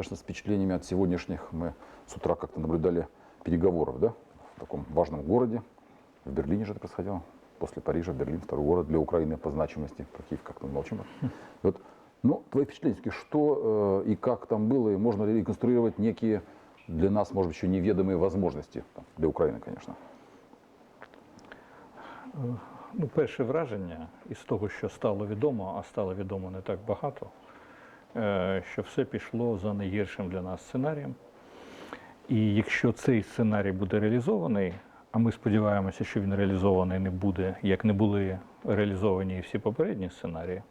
кажется, с впечатлениями от сегодняшних мы с утра как-то наблюдали переговоров, да, в таком важном городе. В Берлине же это происходило. После Парижа Берлин второй город для Украины по значимости. Про Киев как-то мы молчим. И Вот, ну, твои впечатления, всё-таки, что э, и как там было, и можно ли реконструировать некие для нас, может быть, еще неведомые возможности, там, для Украины, конечно. Ну, перше враження із того, що стало відомо, а стало відомо не так багато, е, що все пішло за найгіршим для нас сценарієм. І якщо цей сценарій буде реалізований, а ми сподіваємося, що він реалізований не буде, як не були реалізовані всі попередні сценарії.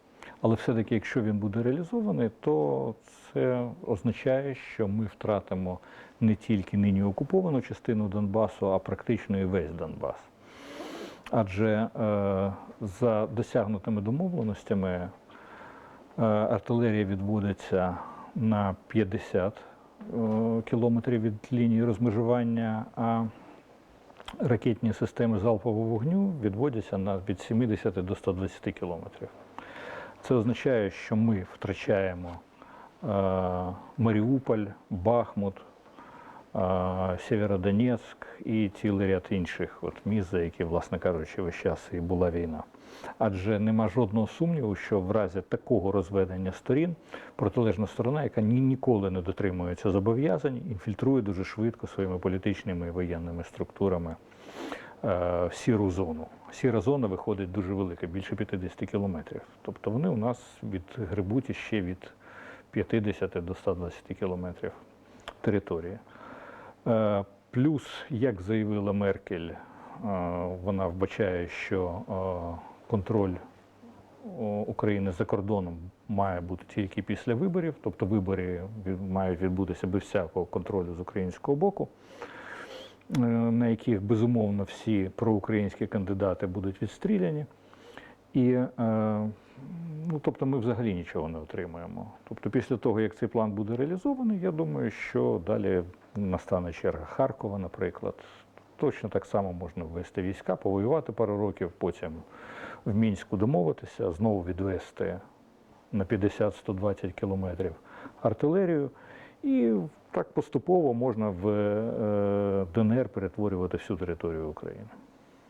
Але все-таки, якщо він буде реалізований, то це означає, що ми втратимо не тільки нині окуповану частину Донбасу, а практично і весь Донбас. Адже е, за досягнутими домовленостями е, артилерія відводиться на 50 е, кілометрів від лінії розмежування, а ракетні системи залпового вогню відводяться на від 70 до 120 кілометрів. Це означає, що ми втрачаємо е, Маріуполь, Бахмут, е, Сєвєродонецьк і цілий ряд інших от міст, за які, власне кажучи, весь час і була війна. Адже нема жодного сумніву, що в разі такого розведення сторін протилежна сторона, яка ні, ніколи не дотримується зобов'язань, інфільтрує дуже швидко своїми політичними і воєнними структурами е, сіру зону. Сіра зона виходить дуже велика, більше 50 кілометрів. Тобто вони у нас від грибуть ще від 50 до 120 кілометрів території. Е, Плюс, як заявила Меркель, е, вона вбачає, що е, контроль України за кордоном має бути тільки після виборів, тобто вибори мають відбутися без всякого контролю з українського боку, на яких безумовно всі проукраїнські кандидати будуть відстріляні. І ну, тобто ми взагалі нічого не отримаємо. Тобто, після того, як цей план буде реалізований, я думаю, що далі настане черга Харкова, наприклад. Точно так само можна ввести війська, повоювати пару років, потім в Мінську домовитися, знову відвести на 50-120 кілометрів артилерію. І так поступово можна в е, ДНР перетворювати всю територію України.